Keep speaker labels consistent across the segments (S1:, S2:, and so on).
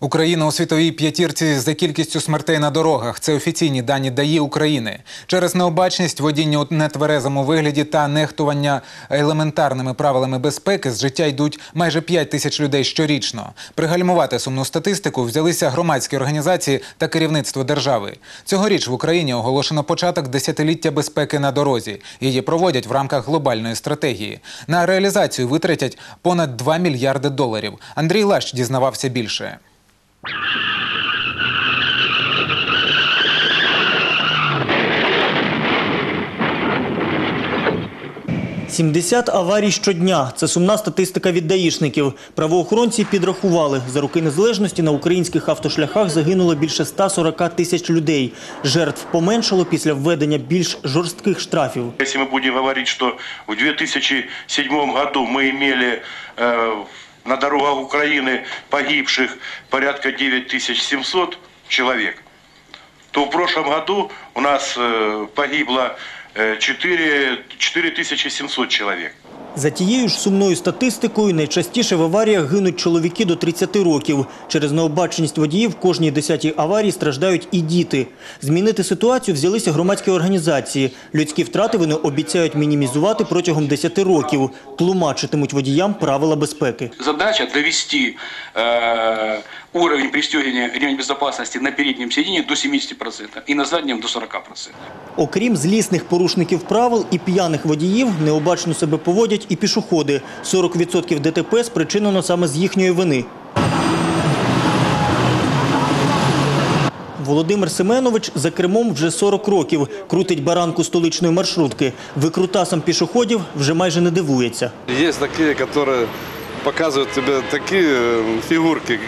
S1: Україна у світовій п'ятірці за кількістю смертей на дорогах. Це офіційні дані ДАІ України. Через необачність, водіння у нетверезому вигляді та нехтування елементарними правилами безпеки з життя йдуть майже 5 тисяч людей щорічно. Пригальмувати сумну статистику взялися громадські організації та керівництво держави. Цьогоріч в Україні оголошено початок десятиліття безпеки на дорозі. Її проводять в рамках глобальної стратегії. На реалізацію витратять понад 2 мільярди доларів. Андрій Лащ дізнавався більше.
S2: 70 аварій щодня. Це сумна статистика від даїшників. Правоохоронці підрахували. За роки незалежності на українських автошляхах загинуло більше 140 тисяч людей. Жертв поменшало після введення більш жорстких штрафів.
S3: Если мы будем говорить, что в 2007 году мы имели э, на дорогах Украины погибших порядка 9700 человек, то в прошлом году у нас э, погибло э, 4, 4700 человек.
S2: За тією ж сумною статистикою найчастіше в аваріях гинуть чоловіки до 30 років. Через необаченість водіїв в кожній десятій аварії страждають і діти. Змінити ситуацію взялися громадські організації. Людські втрати вони обіцяють мінімізувати протягом 10 років. Тлумачитимуть водіям правила безпеки.
S4: задача довести э, уровень пристегивания ремня безопасности на переднем сиденье до 70% и на заднем до 40%.
S2: Окрім злісних порушників правил і п'яних водіїв, необачно себе поводять і пішоходи. 40% ДТП спричинено саме з їхньої вини. Володимир Семенович за кермом вже 40 років. Крутить баранку столичної маршрутки. Викрутасам пішоходів вже майже не дивується.
S5: Есть такие, которые показывают тебе такие э, фигурки.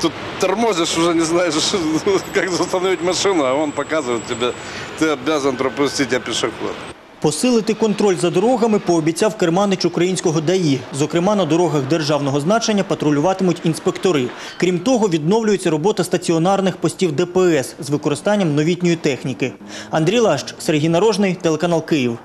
S5: Тут тормозишь, уже не знаешь, как остановить машину, а он показывает тебе, ты обязан пропустить, а пешеход.
S2: Посилити контроль за дорогами пообіцяв керманич українського ДАІ. Зокрема, на дорогах державного значення патрулюватимуть інспектори. Крім того, відновлюється робота стаціонарних постів ДПС з використанням новітньої техніки. Андрій Лащ, Сергій Нарожний, телеканал Київ.